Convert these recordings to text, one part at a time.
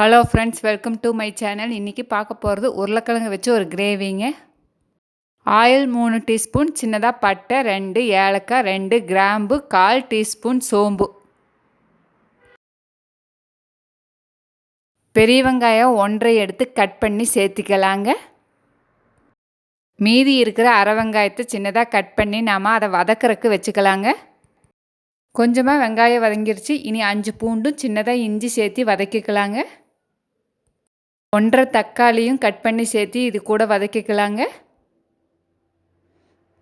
Hello friends welcome to my channel இன்றைக்கி பார்க்க போகிறது உருளைக்கிழங்கு வச்சு ஒரு கிரேவிங்க ஆயில் மூணு டீஸ்பூன் சின்னதாக பட்டை ரெண்டு ஏலக்காய் ரெண்டு கிராம்பு கால் டீஸ்பூன் சோம்பு. பெரிய வெங்காயம் ஒன்றை எடுத்து கட் பண்ணி சேர்த்திக்கலாங்க. மீதி இருக்கிற அரை வெங்காயத்தை சின்னதாக கட் பண்ணி நாம் அதை வதக்கிறக்கு வச்சுக்கலாங்க. கொஞ்சமாக வெங்காயம் வதங்கிருச்சு இனி அஞ்சு பூண்டும் சின்னதாக இஞ்சி சேர்த்து வதக்கிக்கலாங்க. ஒன்றரை தக்காளியும் கட் பண்ணி சேர்த்து இது கூட வதக்கிக்கலாங்க.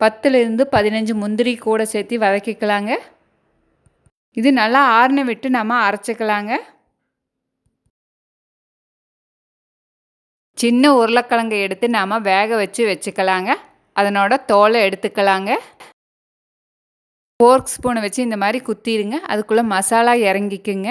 பத்துலேருந்து பதினஞ்சு முந்திரி கூட சேர்த்து வதக்கிக்கலாங்க. இது நல்லா ஆறின விட்டு நம்ம அரைச்சிக்கலாங்க. சின்ன உருளைக்கிழங்கு எடுத்து நாம் வேக வச்சு வச்சுக்கலாங்க. அதனோட தோலை எடுத்துக்கலாங்க. ஃபோர்க் ஸ்பூனை வச்சு இந்த மாதிரி குத்திடுங்க. அதுக்குள்ளே மசாலா இறங்கிக்குங்க.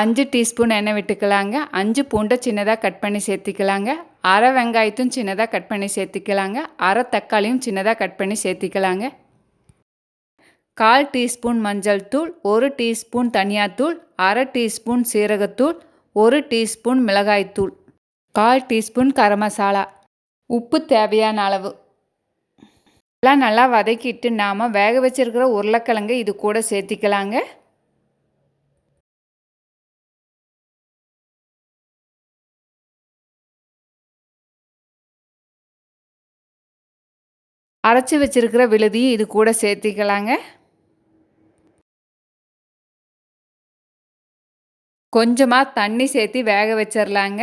அஞ்சு டீஸ்பூன் எண்ணெய் விட்டுக்கலாங்க. அஞ்சு பூண்டை சின்னதாக கட் பண்ணி சேர்த்திக்கலாங்க. அரை வெங்காயத்தும் சின்னதாக கட் பண்ணி சேர்த்திக்கலாங்க. அரை தக்காளியும் சின்னதாக கட் பண்ணி சேர்த்திக்கலாங்க. கால் டீஸ்பூன் மஞ்சள் தூள் ஒரு டீஸ்பூன் தனியாத்தூள் அரை டீஸ்பூன் சீரகத்தூள் ஒரு டீஸ்பூன் மிளகாய்த்தூள் கால் டீஸ்பூன் கரம் மசாலா. உப்பு தேவையான அளவு. எல்லாம் நல்லா வதக்கிட்டு நாம் வேக வச்சுருக்கிற உருளைக்கிழங்கு இது கூட சேர்த்திக்கலாங்க. அரைச்சி வச்சுருக்கிற விழுதியும் இது கூட சேர்த்திக்கலாங்க. கொஞ்சமாக தண்ணி சேர்த்து வேக வச்சிடலாங்க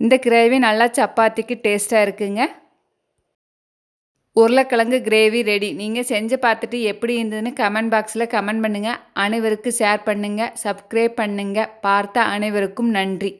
இந்த கிரேவி நல்லா சப்பாத்திக்கு டேஸ்ட்டாக இருக்குங்க. உருளைக்கிழங்கு கிரேவி ரெடி. நீங்கள் செஞ்சு பார்த்துட்டு எப்படி இருந்ததுன்னு கமெண்ட் பாக்ஸில் கமெண்ட் பண்ணுங்கள் அனைவருக்கும் ஷேர் பண்ணுங்கள் சப்ஸ்கிரைப் பண்ணுங்கள் பார்த்த அனைவருக்கும் நன்றி.